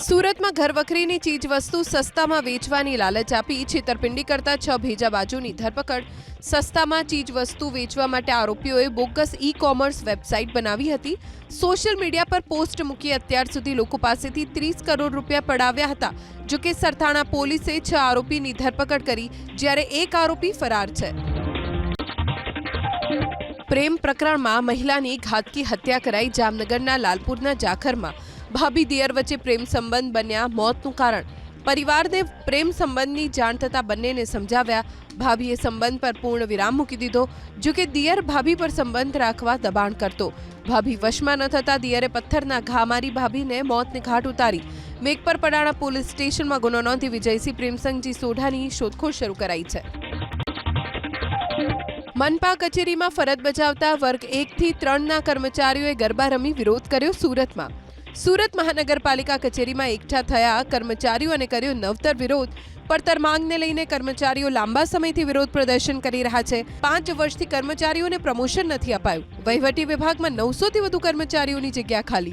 સુરતમાં ઘરવખરીની ચીજ વસ્તુ સસ્તામાં વેચવાની લાલચ આપી. છેતરપિંડી કરતા છ ભેજા બાજુની ધરપકડ. સસ્તામાં ચીજ વસ્તુ વેચવા માટે આરોપીઓએ બોગસ ઈ કોમર્સ વેબસાઇટ બનાવી હતી. સોશિયલ મીડિયા પર પોસ્ટ મૂકી અત્યાર સુધી લોકો પાસેથી ત્રીસ કરોડ રૂપિયા પડાવ્યા હતા. જોકે સરથાણા પોલીસે છ આરોપીની ધરપકડ કરી, જ્યારે એક આરોપી ફરાર છે. પ્રેમ પ્રકરણમાં મહિલાની ઘાતકી હત્યા કરાઈ જામનગરના લાલપુરના જાખરમાં. ભાભી દિયર વચ્ચે પ્રેમ સંબંધ બન્યા મોતનું કારણ. પરિવારને પ્રેમ સંબંધની જાણ થતાં બંનેને સમજાવ્યા. ભાભીએ સંબંધ પર પૂર્ણ વિરામ મૂકી દીધો. જો કે દિયર ભાભી પર સંબંધ રાખવા દબાણ કરતો. ભાભી વશમાં ન થતાં દિયરે પથ્થરના ઘા મારી ભાભીને મોતને ઘાટ ઉતારી. મેઘપર પડાણા પોલીસ સ્ટેશનમાં ગુનો નોંધી વિજયસિંહ પ્રેમસંગજી સોઢાની શોધખોળ શરૂ કરાઈ છે. મનપા કચેરીમાં ફરજ બજાવતા વર્ગ એકથી ત્રણના કર્મચારીઓએ ગરબા રમી વિરોધ કર્યો સુરતમાં. સુરત મહાનગરપાલિકા કચેરીમાં એકઠા થયા, કર્મચારીઓ અને કર્યો નવતર વિરોધ. પડતર માંગને લઈને કર્મચારીઓ લાંબા સમયથી વિરોધ પ્રદર્શન કરી રહ્યા છે. પાંચ વર્ષથી કર્મચારીઓને પ્રમોશન નથી અપાયું. વહીવટી વિભાગમાં નવસોથી વધુ કર્મચારીઓની જગ્યા ખાલી.